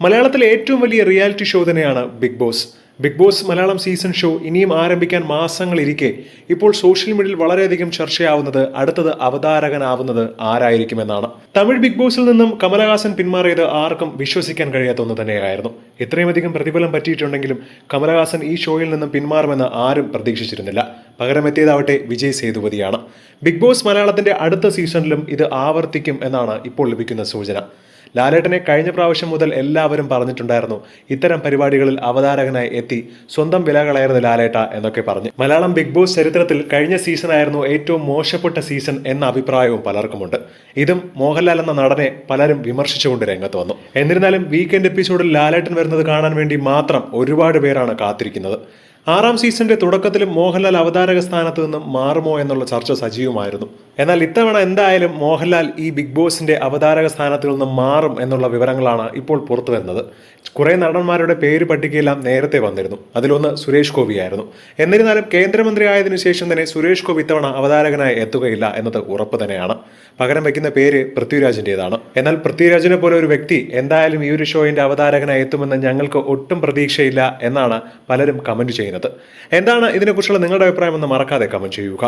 മലയാളത്തിലെ ഏറ്റവും വലിയ റിയാലിറ്റി ഷോ തന്നെയാണ് Bigg Boss. Bigg Boss Malayalam season show ഇനിയും ആരംഭിക്കാൻ മാസങ്ങളിരിക്കെ. ഇപ്പോൾ സോഷ്യൽ മീഡിയയിൽ വളരെയധികം ചർച്ചയാവുന്നത് അടുത്തത് അവതാരകനാവുന്നത് ആരായിരിക്കുമെന്നാണ്. തമിഴ് ബിഗ് ബോസിൽ നിന്നും കമലഹാസൻ പിന്മാറിയത് ആർക്കും വിശ്വസിക്കാൻ കഴിയാത്ത ഒന്ന് തന്നെയായിരുന്നു. ഇത്രയുമധികം പ്രതിഫലം പറ്റിയിട്ടുണ്ടെങ്കിലും കമലഹാസൻ ഈ ഷോയിൽ നിന്നും പിന്മാറുമെന്ന് ആരും പ്രതീക്ഷിച്ചിരുന്നില്ല. പകരം എത്തിയതാവട്ടെ വിജയ് സേതുപതിയാണ്. ബിഗ് ബോസ് മലയാളത്തിന്റെ അടുത്ത സീസണിലും ഇത് ആവർത്തിക്കും എന്നാണ് ഇപ്പോൾ ലഭിക്കുന്ന സൂചന. ലാലേട്ടനെ കഴിഞ്ഞ പ്രാവശ്യം മുതൽ എല്ലാവരും പറഞ്ഞിട്ടുണ്ടായിരുന്നു. ഇത്തരം പരിപാടികളിൽ അവതാരകനായി എത്തി സ്വന്തം വില ലാലേട്ട എന്നൊക്കെ പറഞ്ഞു. മലയാളം ബിഗ് ബോസ് ചരിത്രത്തിൽ കഴിഞ്ഞ സീസൺ ആയിരുന്നു ഏറ്റവും മോശപ്പെട്ട സീസൺ എന്ന അഭിപ്രായവും പലർക്കുമുണ്ട്. ഇതും മോഹൻലാൽ എന്ന നടനെ പലരും വിമർശിച്ചുകൊണ്ട് രംഗത്ത് വന്നു. എന്നിരുന്നാലും വീക്കെൻഡ് എപ്പിസോഡിൽ ലാലേട്ടൻ വരുന്നത് കാണാൻ വേണ്ടി മാത്രം ഒരുപാട് പേരാണ് കാത്തിരിക്കുന്നത്. ആറാം സീസണിന്റെ തുടക്കത്തിലും മോഹൻലാൽ അവതാരക സ്ഥാനത്ത് നിന്നും മാറുമോ എന്നുള്ള ചർച്ച സജീവമായിരുന്നു. എന്നാൽ ഇത്തവണ എന്തായാലും മോഹൻലാൽ ഈ ബിഗ് ബോസിന്റെ അവതാരക സ്ഥാനത്തിൽ നിന്ന് മാറും എന്നുള്ള വിവരങ്ങളാണ് ഇപ്പോൾ പുറത്തു വരുന്നത്. കുറേ നടന്മാരുടെ പേര് പട്ടികയെല്ലാം നേരത്തെ വന്നിരുന്നു. അതിലൊന്ന് സുരേഷ് ഗോപിയായിരുന്നു. എന്നിരുന്നാലും കേന്ദ്രമന്ത്രി ആയതിനു ശേഷം തന്നെ സുരേഷ് ഗോപി ഇത്തവണ അവതാരകനായി എത്തുകയില്ല എന്നത് ഉറപ്പ് തന്നെയാണ്. പകരം വയ്ക്കുന്ന പേര് പൃഥ്വിരാജിന്റെതാണ് എന്നാൽ പൃഥ്വിരാജിനെ പോലെ ഒരു വ്യക്തി എന്തായാലും ഈ ഒരു ഷോയിന്റെ അവതാരകനായി എത്തുമെന്ന് ഞങ്ങൾക്ക് ഒട്ടും പ്രതീക്ഷയില്ല എന്നാണ് പലരും കമന്റ് ചെയ്യുന്നത്. എന്താണ് ഇതിനെക്കുറിച്ചുള്ള നിങ്ങളുടെ അഭിപ്രായം എന്ന് മറക്കാതെ കമന്റ് ചെയ്യുക.